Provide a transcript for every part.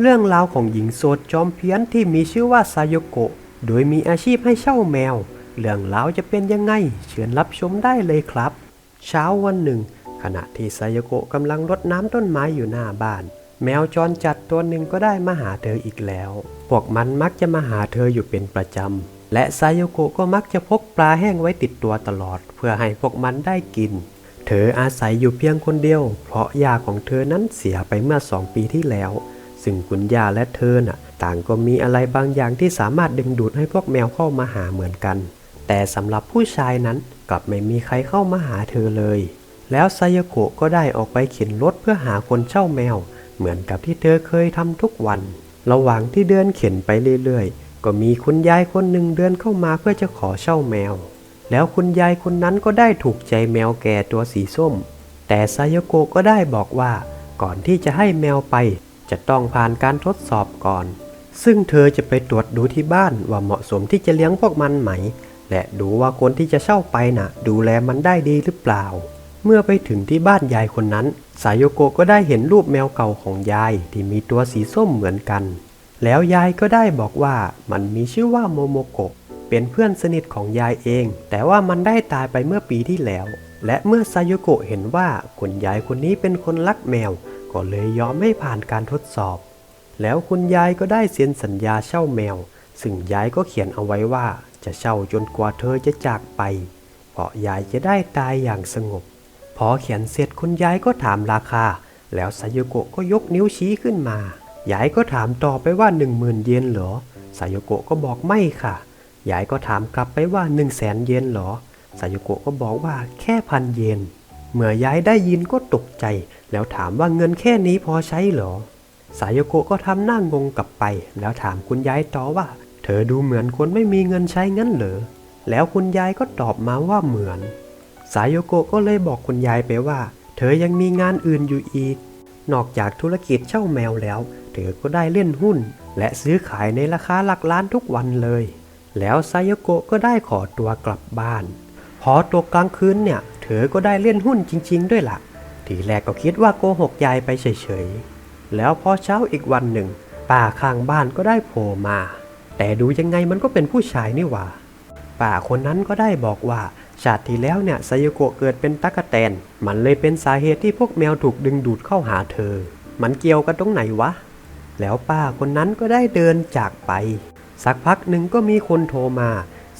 เรื่องราวของหญิงโสดจอมเพี้ยนที่มีชื่อว่าซายโกะ โดยมีอาชีพให้เช่าแมว เรื่องราวจะเป็นยังไง เชิญรับชมได้เลยครับ เช้าวันหนึ่ง ขณะที่ซายโกะกำลังรดน้ำต้นไม้อยู่หน้าบ้าน แมวจรจัดตัวหนึ่งก็ได้มาหาเธออีกแล้ว พวกมันมักจะมาหาเธออยู่เป็นประจำ และซายโกะก็มักจะพกปลาแห้งไว้ติดตัวตลอด เพื่อให้พวกมันได้กิน เธออาศัยอยู่เพียงคนเดียว เพราะยาของเธอนั้นเสียไปเมื่อสองปีที่แล้ว ซึ่งคุณย่าและเธอน่ะ ต่างก็มีอะไรบางอย่างที่สามารถดึงดูดให้พวกแมวเข้ามาหาเหมือนกัน แต่สำหรับผู้ชายนั้นกลับไม่มีใครเข้ามาหาเธอเลย แล้วไซยโกะก็ได้ออกไปเข็นรถเพื่อหาคนเช่าแมว เหมือนกับที่เธอเคยทำทุกวัน ระหว่างที่เดินเข็นไปเรื่อยๆ ก็มีคุณยายคนหนึ่งเดินเข้ามาเพื่อจะขอเช่าแมว แล้วคุณยายคนนั้นก็ได้ถูกใจแมวแก่ตัวสีส้ม แต่ไซยโกะก็ได้บอกว่าก่อนที่จะให้แมวไป จะต้องผ่านการทดสอบก่อน ซึ่งเธอจะไปตรวจดูที่บ้านว่าเหมาะสมที่จะเลี้ยงพวกมันไหม และดูว่าคนที่จะเช่าไปน่ะ ดูแลมันได้ดีหรือเปล่า เมื่อไปถึงที่บ้านยายคนนั้น สายโยโกะก็ได้เห็นรูปแมวเก่าของยายที่มีตัวสีส้มเหมือนกัน แล้วยายก็ได้บอกว่ามันมีชื่อว่าโมโมโกะเป็นเพื่อนสนิทของยายเอง แต่ว่ามันได้ตายไปเมื่อปีที่แล้ว และเมื่อซายโกะเห็นว่าคุณยายคนนี้เป็นคนรักแมว ก็เลยยอมให้ผ่านการทดสอบ แล้วคุณยายก็ได้เซ็นสัญญาเช่าแมว ซึ่งยายก็เขียนเอาไว้ว่าจะเช่าจนกว่าเธอจะจากไป เพราะยายจะได้ตายอย่างสงบ พอเขียนเสร็จคุณยายก็ถามราคา แล้วไซโยโกะก็ยกนิ้วชี้ขึ้นมา ยายก็ถามต่อไปว่าหนึ่งหมื่นเยนเหรอไซโยโกะก็บอกไม่ค่ะ ยายก็ถามกลับไปว่า 1 0 0 0 0แสนเยนเหรอไซโยโกะก็บอกว่าแค่พันเยน เมื่อยายได้ยินก็ตกใจ แล้วถามว่าเงินแค่นี้พอใช้เหรอ สายโกะก็ทำหน้างงกลับไป แล้วถามคุณยายต่อว่า เธอดูเหมือนคนไม่มีเงินใช้งั้นเหรอ แล้วคุณยายก็ตอบมาว่าเหมือน สายโกะก็เลยบอกคุณยายไปว่า เธอยังมีงานอื่นอยู่อีก นอกจากธุรกิจเช่าแมวแล้ว เธอก็ได้เล่นหุ้น และซื้อขายในราคาหลักล้านทุกวันเลย แล้วไซโยโกะก็ได้ขอตัวกลับบ้าน พอตกกลางคืนเนี่ย เธอก็ได้เล่นหุ้นจริง ๆ ด้วยล่ะ ทีแรกก็คิดว่าโกหกยายไปเฉยๆ แล้วพอเช้าอีกวันหนึ่ง ป้าข้างบ้านก็ได้โผล่มา แต่ดูยังไงมันก็เป็นผู้ชายนี่หว่า ป้าคนนั้นก็ได้บอกว่า ชาติที่แล้วเนี่ยไซโยโกะเกิดเป็นตั๊กแตน มันเลยเป็นสาเหตุที่พวกแมวถูกดึงดูดเข้าหาเธอ มันเกี่ยวกันตรงไหนวะ แล้วป้าคนนั้นก็ได้เดินจากไป สักพักหนึ่งก็มีคนโทรมา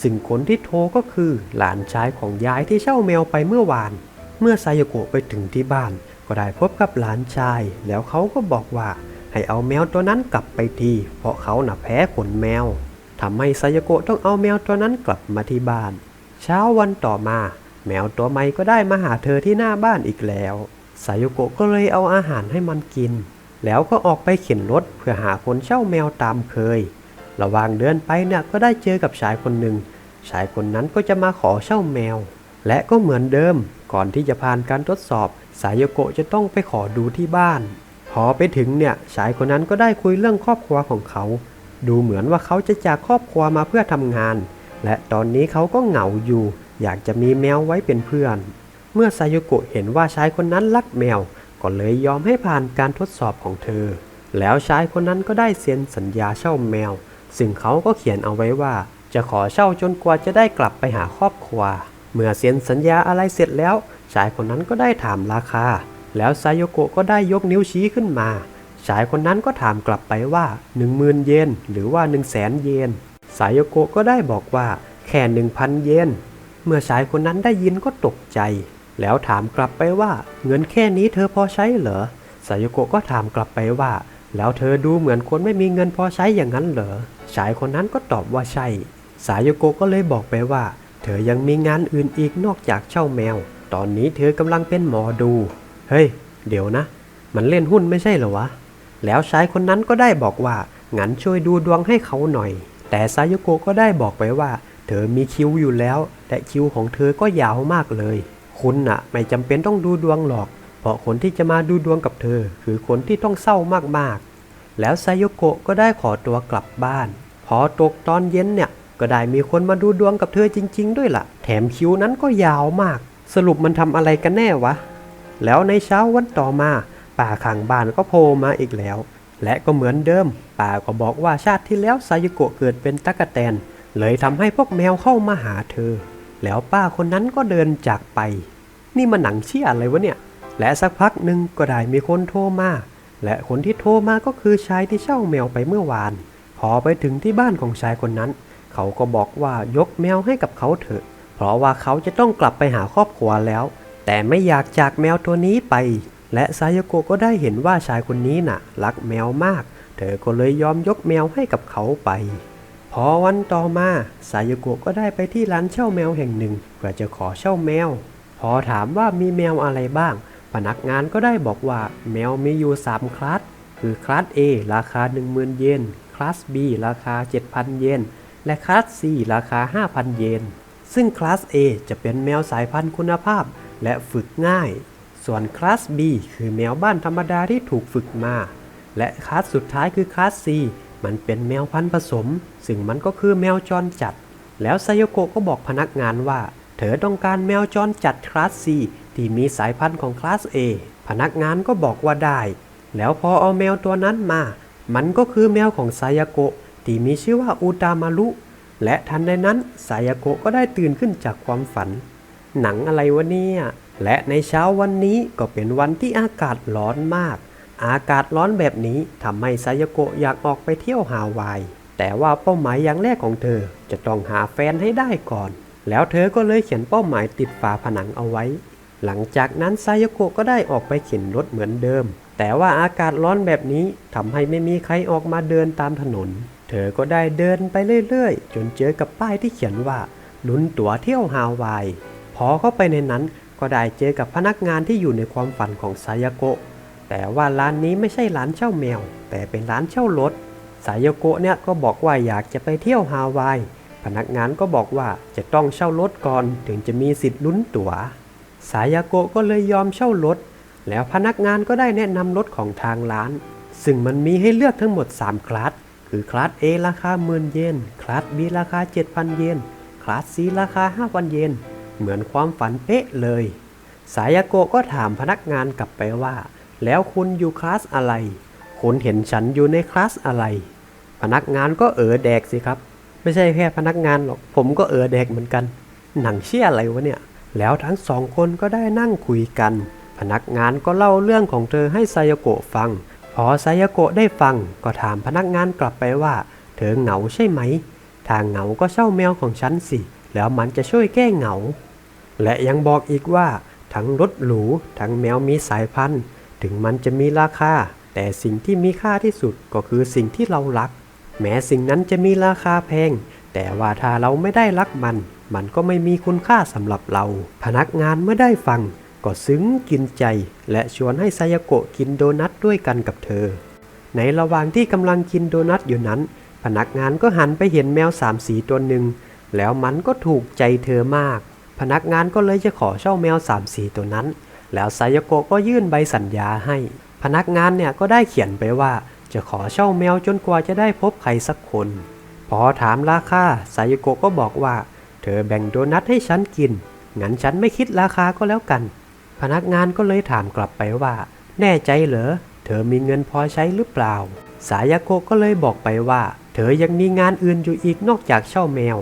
ซึ่งคนที่โทรก็คือหลานชายของยายที่เช่าแมวไปเมื่อวาน เมื่อไซโยโกะไปถึงที่บ้าน ก็ได้พบกับหลานชาย แล้วเขาก็บอกว่าให้เอาแมวตัวนั้นกลับไปทีเพราะเขาน่ะแพ้ขนแมวทำให้ไซโยโกะต้องเอาแมวตัวนั้นกลับมาที่บ้าน เช้าวันต่อมา แมวตัวใหม่ก็ได้มาหาเธอที่หน้าบ้านอีกแล้วไซโยโกะก็เลยเอาอาหารให้มันกิน แล้วก็ออกไปเข็นรถเพื่อหาคนเช่าแมวตามเคย ระหว่างเดินไปเนี่ยก็ได้เจอกับชายคนหนึ่ง ชายคนนั้นก็จะมาขอเช่าแมว และก็เหมือนเดิม ก่อนที่จะผ่านการทดสอบ สายโยโกะจะต้องไปขอดูที่บ้าน พอไปถึงเนี่ยชายคนนั้นก็ได้คุยเรื่องครอบครัวของเขา ดูเหมือนว่าเขาจะจากครอบครัวมาเพื่อทำงาน และตอนนี้เขาก็เหงาอยู่ อยากจะมีแมวไว้เป็นเพื่อน เมื่อไซโยโกะเห็นว่าชายคนนั้นรักแมว ก็เลยยอมให้ผ่านการทดสอบของเธอ แล้วชายคนนั้นก็ได้เซ็นสัญญาเช่าแมว ซึ่งเขาก็เขียนเอาไว้ว่า จะขอเช่าจนกว่าจะได้กลับไปหาครอบครัว เมื่อเซ็นสัญญาอะไรเสร็จแล้ว ชายคนนั้นก็ได้ถามราคา แล้วไซโยโกะก็ได้ยกนิ้วชี้ขึ้นมา ชายคนนั้นก็ถามกลับไปว่า 10,000 เยนหรือว่า 1 0 0 0 0แสนเยนไซโยโกะก็ได้บอกว่าแค่ 1,000 เยนเมื่อชายคนนั้นได้ยินก็ตกใจ แล้วถามกลับไปว่า เงินแค่นี้เธอพอใช้เหรอไซโยโกะก็ถามกลับไปว่า แล้วเธอดูเหมือนคนไม่มีเงินพอใช้อย่างนั้นเหรอ ชายคนนั้นก็ตอบว่าใช่ สายโยโกะก็เลยบอกไปว่า เธอยังมีงานอื่นอีกนอกจากเช่าแมว ตอนนี้เธอกำลังเป็นหมอดู เฮ้ย เดี๋ยวนะ มันเล่นหุ้นไม่ใช่เหรอวะ แล้วชายคนนั้นก็ได้บอกว่า งั้นช่วยดูดวงให้เขาหน่อย แต่สายโยโกะก็ได้บอกไปว่า เธอมีคิวอยู่แล้ว แต่คิวของเธอก็ยาวมากเลย คุณน่ะ ไม่จำเป็นต้องดูดวงหรอก เพราะคนที่จะมาดูดวงกับเธอ คือคนที่ต้องเศร้ามากๆ แล้วไซโยโกะก็ได้ขอตัวกลับบ้าน พอตกตอนเย็นเนี่ย ก็ได้มีคนมาดูดวงกับเธอจริง ๆ ด้วยล่ะ แถมคิวนั้นก็ยาวมาก สรุปมันทำอะไรกันแน่วะ แล้วในเช้าวันต่อมา ป่าข้างบ้านก็โผล่มาอีกแล้ว และก็เหมือนเดิม ป่าก็บอกว่าชาติที่แล้วไซโยโกะเกิดเป็นตั๊กแตน เลยทำให้พวกแมวเข้ามาหาเธอ แล้วป้าคนนั้นก็เดินจากไป นี่มันหนังเชี่ยอะไรวะเนี่ย และสักพักหนึ่งก็ได้มีคนโทรมา และคนที่โทรมาก็คือชายที่เช่าแมวไปเมื่อวาน พอไปถึงที่บ้านของชายคนนั้น เขาก็บอกว่ายกแมวให้กับเขาเถอะ เพราะว่าเขาจะต้องกลับไปหาครอบครัวแล้ว แต่ไม่อยากจากแมวตัวนี้ไป และซายโกก็ได้เห็นว่าชายคนนี้น่ะ รักแมวมาก เธอก็เลยยอมยกแมวให้กับเขาไป พอวันต่อมาซายโกก็ได้ไปที่ร้านเช่าแมวแห่งหนึ่งเพื่อจะขอเช่าแมว พอถามว่ามีแมวอะไรบ้าง พนักงานก็ได้บอกว่าแมวมีอยู่ 3 คลาสคือคลาส A ราคา 10,000 เยน คลาส B ราคา 7,000 เยน และคลาส C ราคา 5,000 เยน ซึ่งคลาส A จะเป็นแมวสายพันธุ์คุณภาพ และฝึกง่าย ส่วนคลาส B คือแมวบ้านธรรมดาที่ถูกฝึกมา และคลาสสุดท้ายคือคลาส C มันเป็นแมวพันธุ์ผสม ซึ่งมันก็คือแมวจรจัด แล้วไซโยโกะก็บอกพนักงานว่า เธอต้องการแมวจรจัดคลาส C ที่มีสายพันธุ์ของคลาส A พนักงานก็บอกว่าได้ แล้วพอเอาแมวตัวนั้นมา มันก็คือแมวของไซยาโกะที่มีชื่อว่าอูตามารุและทันใดนั้นไซยาโกะก็ได้ตื่นขึ้นจากความฝัน หนังอะไรวะเนี่ยและในเช้าวันนี้ก็เป็นวันที่อากาศร้อนมาก อากาศร้อนแบบนี้ทำให้ไซยาโกะอยากออกไปเที่ยวฮาวาย แต่ว่าเป้าหมายอย่างแรกของเธอจะต้องหาแฟนให้ได้ก่อน แล้วเธอก็เลยเขียนเป้าหมายติดฝาผนังเอาไว้ หลังจากนั้นไซโยโกะก็ได้ออกไปเข็นรถเหมือนเดิม แต่ว่าอากาศร้อนแบบนี้ทำให้ไม่มีใครออกมาเดินตามถนน เธอก็ได้เดินไปเรื่อยๆ จนเจอกับป้ายที่เขียนว่าลุ้นตั๋วเที่ยวฮาวาย พอเข้าไปในนั้นก็ได้เจอกับพนักงานที่อยู่ในความฝันของไซโยโกะ แต่ว่าร้านนี้ไม่ใช่ร้านเช่าแมว แต่เป็นร้านเช่ารถไซโยโกะเนี่ยก็บอกว่าอยากจะไปเที่ยวฮาวาย พนักงานก็บอกว่าจะต้องเช่ารถก่อนถึงจะมีสิทธิ์ลุ้นตั๋ว สายาโกะก็เลยยอมเช่ารถ แล้วพนักงานก็ได้แนะนำรถของทางร้าน ซึ่งมันมีให้เลือกทั้งหมด 3 คลาส คือคลาส A ราคาหมื่นเยน คลาส B ราคา 7,000 เยน คลาส C ราคา 5,000 เยน เหมือนความฝันเป๊ะเลย สายาโกะก็ถามพนักงานกลับไปว่า แล้วคุณอยู่คลาสอะไร คุณเห็นฉันอยู่ในคลาสอะไร พนักงานก็เออแดกสิครับ ไม่ใช่แค่พนักงานหรอก ผมก็เออแดกเหมือนกัน หนังเชี่ยอะไรวะเนี่ย แล้วทั้งสองคนก็ได้นั่งคุยกัน พนักงานก็เล่าเรื่องของเธอให้ไซยโกะฟัง พอไซยโกะได้ฟังก็ถามพนักงานกลับไปว่า เธอเหงาใช่ไหมถ้าเหงาก็เช่าแมวของฉันสิ แล้วมันจะช่วยแก้เหงา และยังบอกอีกว่า ทั้งรถหรู ทั้งแมวมีสายพันธุ์ ถึงมันจะมีราคา แต่สิ่งที่มีค่าที่สุดก็คือสิ่งที่เรารัก แม้สิ่งนั้นจะมีราคาแพง แต่ว่าถ้าเราไม่ได้รักมัน มันก็ไม่มีคุณค่าสำหรับเรา พนักงานเมื่อได้ฟัง ก็ซึ้งกินใจ และชวนให้ไซยโกะกินโดนัทด้วยกันกับเธอ ในระหว่างที่กำลังกินโดนัทอยู่นั้น พนักงานก็หันไปเห็นแมวสามสีตัวหนึ่ง แล้วมันก็ถูกใจเธอมาก พนักงานก็เลยจะขอเช่าแมวสามสีตัวนั้น แล้วไซยโกะก็ยื่นใบสัญญาให้ พนักงานเนี่ยก็ได้เขียนไปว่าจะขอเช่าแมวจนกว่าจะได้พบใครสักคน พอถามราคาไซยโกะก็บอกว่า เธอแบ่งโดนัทให้ฉันกิน งั้นฉันไม่คิดราคาก็แล้วกัน พนักงานก็เลยถามกลับไปว่า แน่ใจเหรอ เธอมีเงินพอใช้หรือเปล่า สายาโกก็เลยบอกไปว่า เธอยังมีงานอื่นอยู่อีกนอกจากเช่าแมว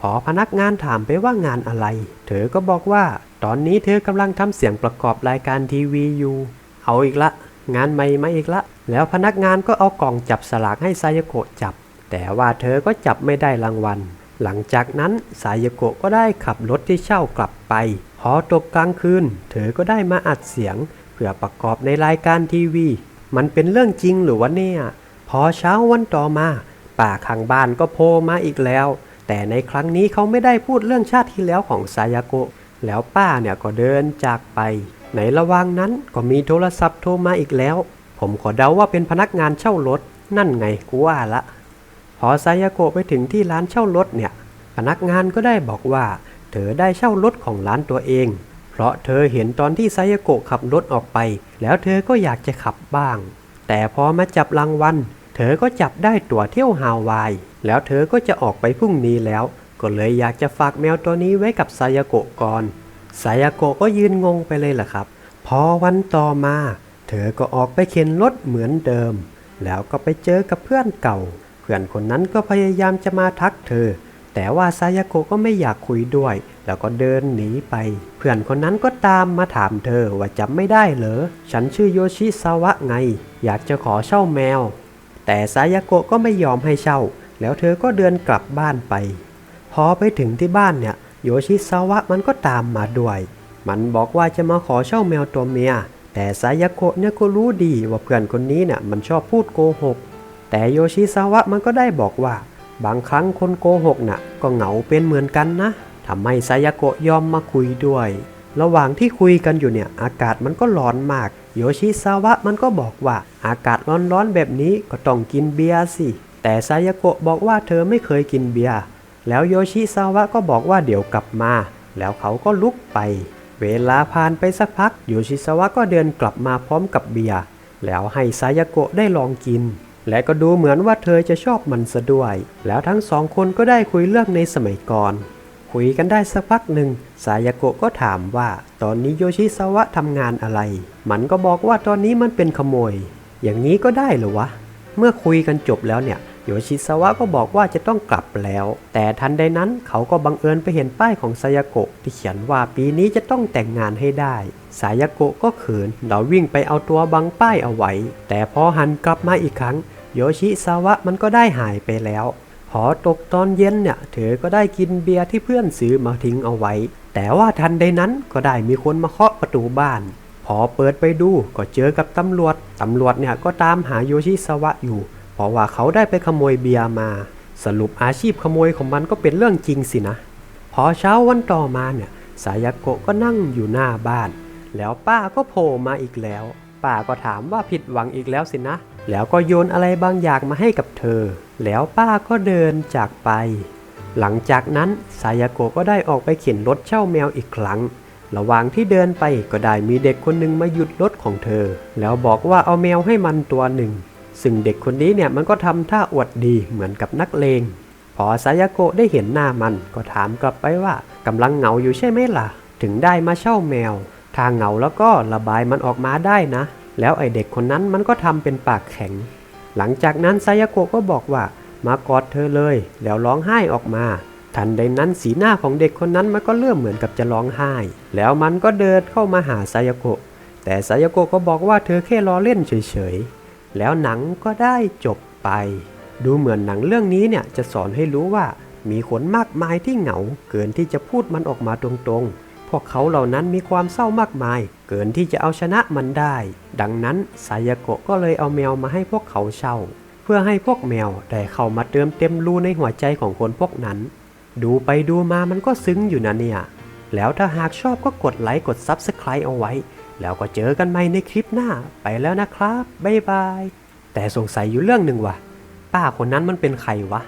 พอพนักงานถามไปว่างานอะไร เธอก็บอกว่า ตอนนี้เธอกำลังทำเสียงประกอบรายการทีวีอยู่ เอาอีกละ งานใหม่มาอีกละ แล้วพนักงานก็เอากล่องจับสลากให้ไซยาโกะจับ แต่ว่าเธอก็จับไม่ได้รางวัล หลังจากนั้นไซยโกะก็ได้ขับรถที่เช่ากลับไปพอตกกลางคืน เธอก็ได้มาอัดเสียง เพื่อประกอบในรายการทีวี มันเป็นเรื่องจริงหรือวะเนี่ย พอเช้าวันต่อมา ป่าข้างบ้านก็โผล่มาอีกแล้ว แต่ในครั้งนี้เขาไม่ได้พูดเรื่องชาติที่แล้วของไซยโกะ แล้วป้าเนี่ยก็เดินจากไป ในระหว่างนั้นก็มีโทรศัพท์โทรมาอีกแล้ว ผมขอเดาว่าเป็นพนักงานเช่ารถ นั่นไงกูว่าละ พอไซยาโกะไปถึงที่ร้านเช่ารถเนี่ยพนักงานก็ได้บอกว่า เธอได้เช่ารถของร้านตัวเอง เพราะเธอเห็นตอนที่ไซยาโกะขับรถออกไป แล้วเธอก็อยากจะขับบ้าง แต่พอมาจับรางวัลเธอก็จับได้ตั๋วเที่ยวฮาวาย แล้วเธอก็จะออกไปพรุ่งนี้แล้ว ก็เลยอยากจะฝากแมวตัวนี้ไว้กับไซยาโกะก่อนไซยาโกะก็ยืนงงไปเลยล่ะครับ พอวันต่อมา เธอก็ออกไปเข็นรถเหมือนเดิม แล้วก็ไปเจอกับเพื่อนเก่า พื่อนคนนั้นก็พยายามจะมาทักเธอ แต่ว่าซายาโกะก็ไม่อยากคุยด้วย แล้วก็เดินหนีไป เพื่อนคนนั้นก็ตามมาถามเธอว่าจำไม่ได้เหรอ ฉันชื่อโยชิซาวะไง อยากจะขอเช่าแมว แต่ซายาโกะก็ไม่ยอมให้เช่า แล้วเธอก็เดินกลับบ้านไป พอไปถึงที่บ้านเนี่ย โยชิซาวะมันก็ตามมาด้วย มันบอกว่าจะมาขอเช่าแมวตัวเมีย แต่ซายาโกะเนี่ยก็รู้ดีว่าเพื่อนคนนี้เนี่ยมันชอบพูดโกหก แต่โยชิซาวะมันก็ได้บอกว่า บางครั้งคนโกหกน่ะ ก็เหงาเป็นเหมือนกันนะทำให้ซายาโกะยอมมาคุยด้วย ระหว่างที่คุยกันอยู่เนี่ย อากาศมันก็ร้อนมาก โยชิซาวะมันก็บอกว่า อากาศร้อนๆแบบนี้ก็ต้องกินเบียร์สิ แต่ซายาโกะบอกว่าเธอไม่เคยกินเบียร์ แล้วโยชิซาวะก็บอกว่าเดี๋ยวกลับมา แล้วเขาก็ลุกไป เวลาผ่านไปสักพัก โยชิซาวะก็เดินกลับมาพร้อมกับเบียร์ แล้วให้ซายาโกะได้ลองกิน และก็ดูเหมือนว่าเธอจะชอบมันซะด้วย แล้วทั้งสองคนก็ได้คุยเรื่องในสมัยก่อน คุยกันได้สักพักหนึ่ง สายาโกะก็ถามว่า ตอนนี้โยชิซาวะทำงานอะไร มันก็บอกว่าตอนนี้มันเป็นขโมย อย่างนี้ก็ได้เหรอวะ เมื่อคุยกันจบแล้วเนี่ย โยชิซาวะก็บอกว่าจะต้องกลับแล้ว แต่ทันใดนั้นเขาก็บังเอิญไปเห็นป้ายของซายาโกะที่เขียนว่าปีนี้จะต้องแต่งงานให้ได้ซายาโกะก็เขินเราวิ่งไปเอาตัวบังป้ายเอาไว้ แต่พอหันกลับมาอีกครั้ง โยชิซาวะมันก็ได้หายไปแล้วพอตกตอนเย็นเนี่ยเธอก็ได้กินเบียร์ที่เพื่อนซื้อมาทิ้งเอาไว้ แต่ว่าทันใดนั้นก็ได้มีคนมาเคาะประตูบ้าน พอเปิดไปดูก็เจอกับตำรวจ ตำรวจเนี่ยก็ตามหาโยชิซาวะอยู่ ราะว่าเขาได้ไปขโมยเบียร์มา สรุปอาชีพขโมยของมันก็เป็นเรื่องจริงสินะ พอเช้าวันต่อมาเนี่ยสายาโกะก็นั่งอยู่หน้าบ้าน แล้วป้าก็โผล่มาอีกแล้ว ป้าก็ถามว่าผิดหวังอีกแล้วสินะ แล้วก็โยนอะไรบางอย่างมาให้กับเธอ แล้วป้าก็เดินจากไป หลังจากนั้นสายาโกะก็ได้ออกไปเข็นรถเช่าแมวอีกครั้ง ระหว่างที่เดินไปก็ได้มีเด็กคนหนึ่งมาหยุดรถของเธอ แล้วบอกว่าเอาแมวให้มันตัวหนึ่ง ซึ่งเด็กคนนี้เนี่ยมันก็ทำท่าอวดดีเหมือนกับนักเลง พอสายาโกะได้เห็นหน้ามันก็ถามกลับไปว่ากำลังเหงาอยู่ใช่ไหมล่ะ ถึงได้มาเช่าแมว ถ้าเหงาแล้วก็ระบายมันออกมาได้นะ แล้วไอเด็กคนนั้นมันก็ทำเป็นปากแข็ง หลังจากนั้นไซายาโกะก็บอกว่ามากอดเธอเลย แล้วร้องไห้ออกมาทันใดนั้นสีหน้าของเด็กคนนั้นมันก็เริ่มเหมือนกับจะร้องไห้ แล้วมันก็เดินเข้ามาหาไซายาโกะ แต่ไซายาโกะก็บอกว่าเธอแค่ล้อเล่นเฉยๆ แล้วหนังก็ได้จบไป ดูเหมือนหนังเรื่องนี้เนี่ยจะสอนให้รู้ว่ามีคนมากมายที่เหงา เกินที่จะพูดมันออกมาตรงๆ พวกเขาเหล่านั้นมีความเศร้ามากมาย เกินที่จะเอาชนะมันได้ ดังนั้นไซายาโกะก็เลยเอาแมวมาให้พวกเขาเช่า เพื่อให้พวกแมวได้เข้ามาเติมเต็มรูในหัวใจของคนพวกนั้น ดูไปดูมามันก็ซึ้งอยู่นะเนี่ย แล้วถ้าหากชอบก็กดไลค์กด Subscribe เอาไว้ แล้วก็เจอกันใหม่ในคลิปหน้าไปแล้วนะครับ บ๊ายบาย แต่สงสัยอยู่เรื่องหนึ่งว่ะ ป้าคนนั้นมันเป็นใครวะ